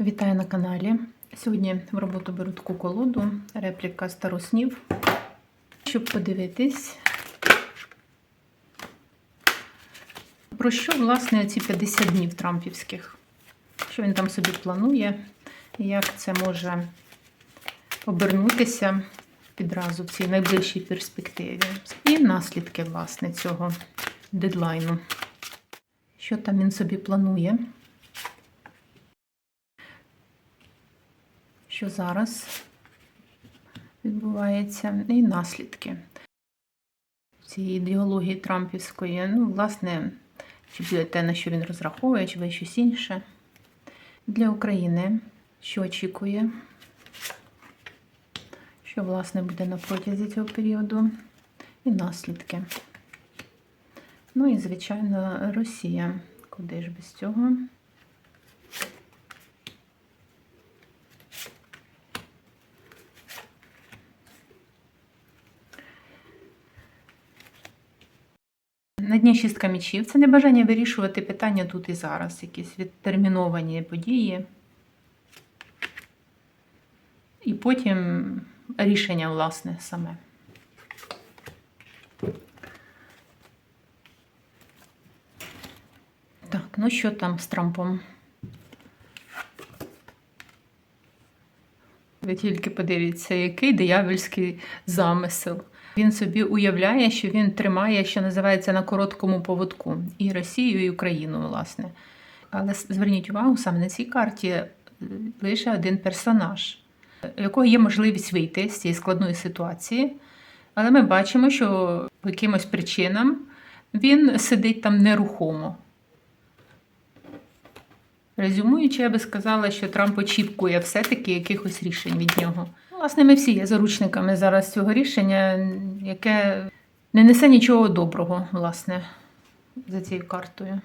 Вітаю на каналі. Сьогодні в роботу беру таку колоду, репліка староснів, щоб подивитись, про що, власне, ці 50 днів трампівських. Що він там собі планує, як це може обернутися підразу в цій найближчій перспективі. І наслідки, власне, цього дедлайну. Що там він собі планує? Що зараз відбувається, і наслідки цієї ідеології Трампівської. Ну, власне, чи те, на що він розраховує, чи щось інше. Для України, що очікує, що, власне, буде на протязі цього періоду, і наслідки. Ну і, звичайно, Росія. Куди ж без цього? На дні шістка мічів це не бажання вирішувати питання тут і зараз, якісь відтерміновані події. І потім рішення, власне, саме. Так, ну що там з Трампом? Ви тільки подивіться, який диявольський замисел. Він собі уявляє, що він тримає, що називається на короткому поводку і Росію, і Україну, власне. Але зверніть увагу, саме на цій карті е, лише один персонаж, у якого є можливість вийти з цієї складної ситуації. Але ми бачимо, що по якимось причинам він сидить там нерухомо. Резюмуючи, я би сказала, що Трамп очікує все-таки якихось рішень від нього. Власне, ми всі є заручниками зараз цього рішення, яке не несе нічого доброго, власне, за цією картою.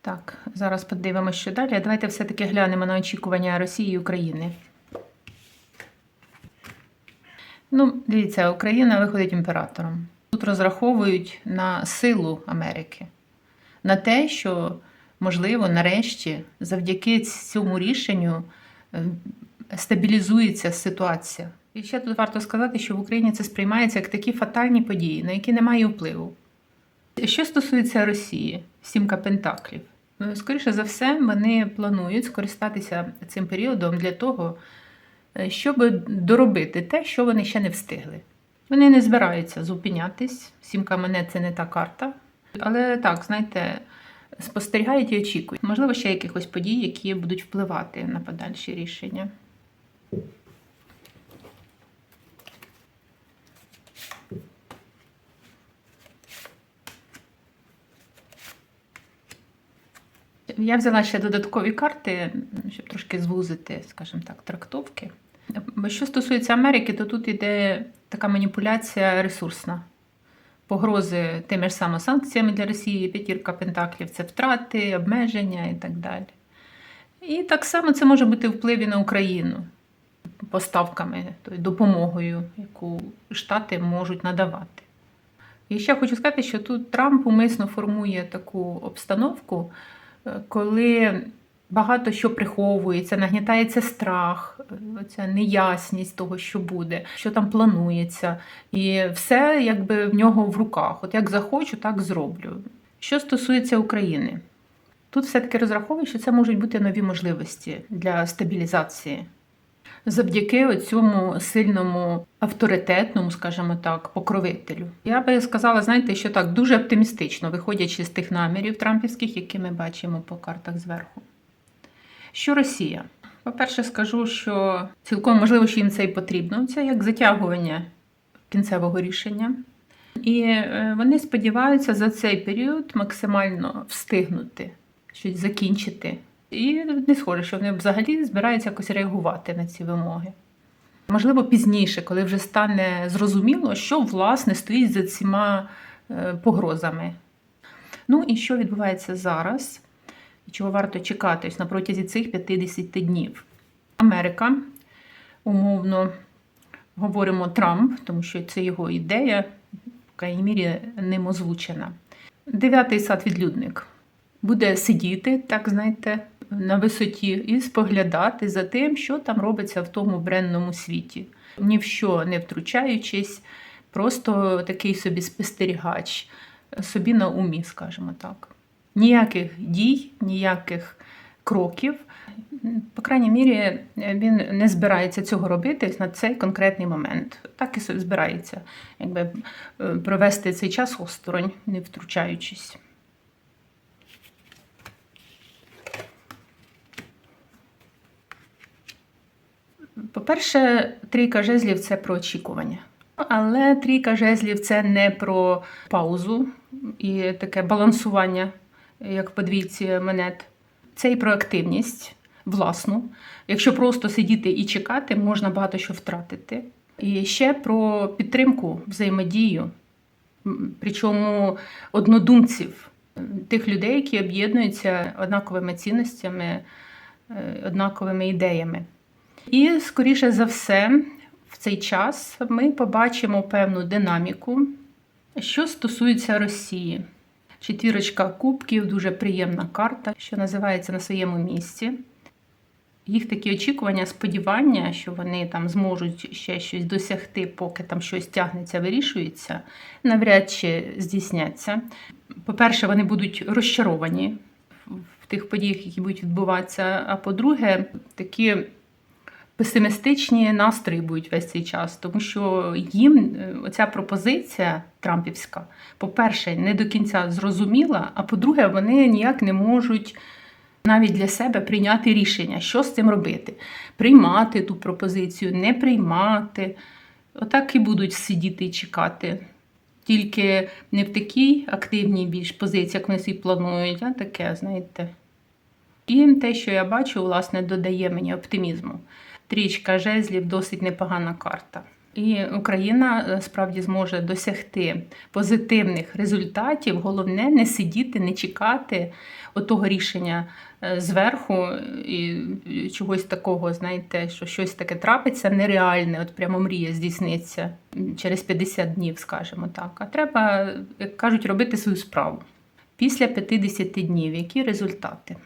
Так, зараз подивимося, що далі. Давайте все-таки глянемо на очікування Росії і України. Ну, дивіться, Україна виходить імператором. Тут розраховують на силу Америки, на те, що можливо, нарешті, завдяки цьому рішенню е, стабілізується ситуація. І ще тут варто сказати, що в Україні це сприймається як такі фатальні події, на які немає впливу. Що стосується Росії, сімка Пентаклів, ну, скоріше за все, вони планують скористатися цим періодом для того, е, щоб доробити те, що вони ще не встигли. Вони не збираються зупинятись. Сімка мене це не та карта. Але так, знаєте, спостерігають і очікують. Можливо, ще якихось подій, які будуть впливати на подальші рішення. Я взяла ще додаткові карти, щоб трошки звузити, скажімо так, трактовки. Що стосується Америки, то тут іде така маніпуляція ресурсна погрози тими ж самими санкціями для Росії, п'ятірка Пентаклів це втрати, обмеження і так далі. І так само це може бути впливі на Україну поставками, тобто допомогою, яку Штати можуть надавати. І ще хочу сказати, що тут Трамп умисно формує таку обстановку, е, коли багато що приховується, нагнітається страх, оця неясність того, що буде, що там планується. І все якби в нього в руках. От як захочу, так зроблю. Що стосується України, тут все-таки розраховую, що це можуть бути нові можливості для стабілізації. Завдяки цьому сильному авторитетному, скажімо так, покровителю. Я би сказала, знаєте, що так дуже оптимістично, виходячи з тих намірів трампівських, які ми бачимо по картах зверху. Що Росія? По-перше, скажу, що цілком можливо, що їм це і потрібно. Це як затягування кінцевого рішення. І е, вони сподіваються за цей період максимально встигнути щось закінчити. І не схоже, що вони взагалі збираються якось реагувати на ці вимоги. Можливо, пізніше, коли вже стане зрозуміло, що власне стоїть за цими е, погрозами. Ну і що відбувається зараз? Чого варто чекати на протязі цих 50 днів. Америка, умовно говоримо Трамп, тому що це його ідея, в крайній мірі ним озвучена. Дев'ятий сад відлюдник. буде сидіти, так знаєте, на висоті і споглядати за тим, що там робиться в тому бренному світі, ні в що не втручаючись, просто такий собі спостерігач, собі на умі, скажімо так. Ніяких дій, ніяких кроків. По крайній мірі, він не збирається цього робити на цей конкретний момент. Так і збирається, якби е, провести цей час осторонь, не втручаючись. По-перше, трійка жезлів це про очікування. Але трійка жезлів це не про паузу і таке балансування, як в подвійці монет. Це і про активність власну. Якщо просто сидіти і чекати, можна багато що втратити. І ще про підтримку, взаємодію, причому однодумців, тих людей, які об'єднуються однаковими цінностями, е, однаковими ідеями. І, скоріше за все, в цей час ми побачимо певну динаміку, що стосується Росії. Четвірочка кубків дуже приємна карта, що називається на своєму місці. Їх такі очікування, сподівання, що вони там зможуть ще щось досягти, поки там щось тягнеться, вирішується, навряд чи здійсняться. По-перше, вони будуть розчаровані в тих подіях, які будуть відбуватися. А по-друге, такі песимістичні настрої будуть весь цей час, тому що їм е, оця пропозиція Трампівська, по-перше, не до кінця зрозуміла, а по-друге, вони ніяк не можуть навіть для себе прийняти рішення, що з цим робити. Приймати ту пропозицію, не приймати. Отак і будуть сидіти і чекати. Тільки не в такій активній більш позиції, як вони собі планують, а таке, знаєте. І те, що я бачу, власне, додає мені оптимізму. Трічка жезлів досить непогана карта. І Україна е, справді зможе досягти позитивних результатів. Головне не сидіти, не чекати отого рішення е, зверху і чогось такого, знаєте, що щось таке трапиться нереальне, от прямо мрія здійсниться через 50 днів, скажімо так. А треба, як кажуть, робити свою справу. Після 50 днів які результати?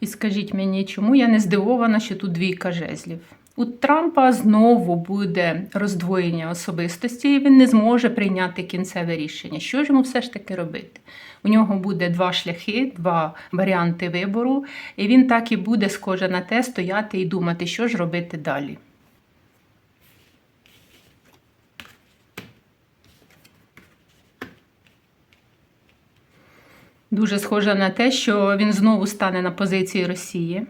І скажіть мені, чому я не здивована, що тут двійка жезлів? У Трампа знову буде роздвоєння особистості, і він не зможе прийняти кінцеве рішення. Що ж йому все ж таки робити? У нього буде два шляхи, два варіанти вибору, і він так і буде схоже на те стояти і думати, що ж робити далі. Дуже схоже на те, що він знову стане на позиції Росії,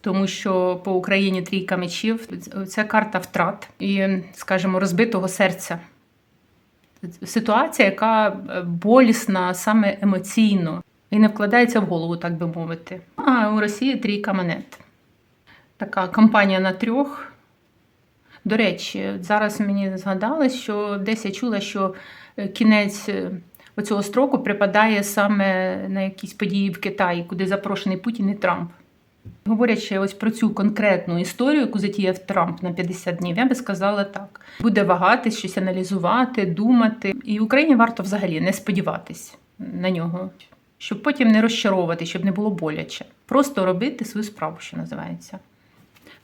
тому що по Україні трійка мечів це карта втрат і, скажімо, розбитого серця. Ситуація, яка болісна саме емоційно і не вкладається в голову, так би мовити. А у Росії трійка монет. Така кампанія на трьох. До речі, зараз мені згадалось, що десь я чула, що кінець оцього строку припадає саме на якісь події в Китаї, куди запрошений Путін і Трамп. Говорячи ось про цю конкретну історію, яку затіяв Трамп на 50 днів, я би сказала так: буде вагатись, щось аналізувати, думати. І Україні варто взагалі не сподіватись на нього, щоб потім не розчаровувати, щоб не було боляче. Просто робити свою справу, що називається.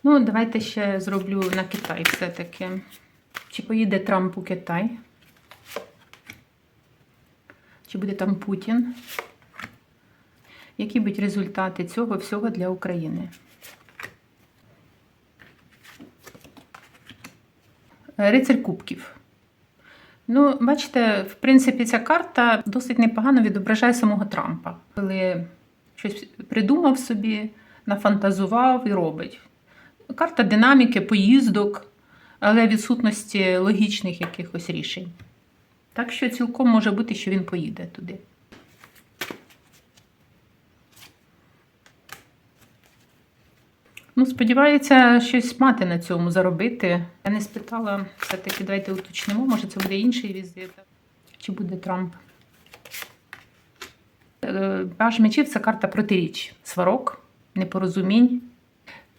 Ну, давайте ще зроблю на Китай все-таки. Чи поїде Трамп у Китай? Чи буде там Путін? Які будуть результати цього всього для України? Рицарь Кубків. Ну, бачите, в принципі, ця карта досить непогано відображає самого Трампа, коли щось придумав собі, нафантазував і робить. Карта динаміки, поїздок, але відсутності логічних якихось рішень. Так що цілком може бути, що він поїде туди. Ну, сподівається, щось мати на цьому заробити. Я не спитала, все-таки давайте уточнимо, може це буде інший візит. Чи буде Трамп? Е, Паж мечів це карта протиріч. Сварок, непорозумінь.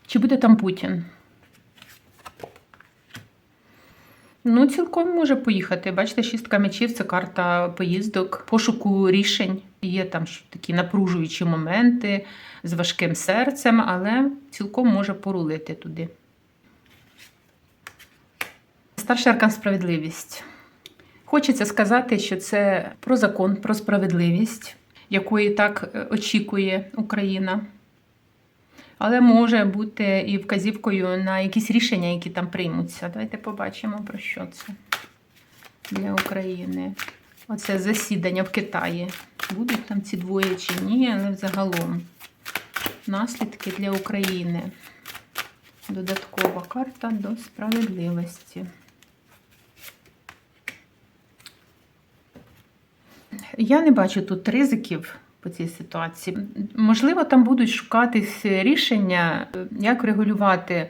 Чи буде там Путін? Ну, цілком може поїхати. Бачите, шістка мечів це карта поїздок, пошуку рішень. Є там такі напружуючі моменти з важким серцем, але цілком може порулити туди. Старший аркан справедливість. Хочеться сказати, що це про закон, про справедливість, якої так е, очікує Україна. Але може бути і вказівкою на якісь рішення, які там приймуться. Давайте побачимо, про що це для України. Оце засідання в Китаї. Будуть там ці двоє чи ні, але взагалом наслідки для України. Додаткова карта до справедливості. Я не бачу тут ризиків по цій ситуації. Можливо, там будуть шукатись рішення, е, як регулювати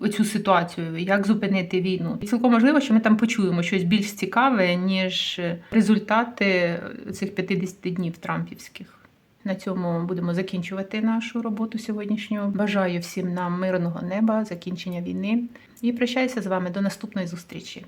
оцю ситуацію, як зупинити війну. І цілком можливо, що ми там почуємо щось більш цікаве, ніж результати цих 50 днів трампівських. На цьому будемо закінчувати нашу роботу сьогоднішню. Бажаю всім нам мирного неба, закінчення війни і прощаюся з вами до наступної зустрічі.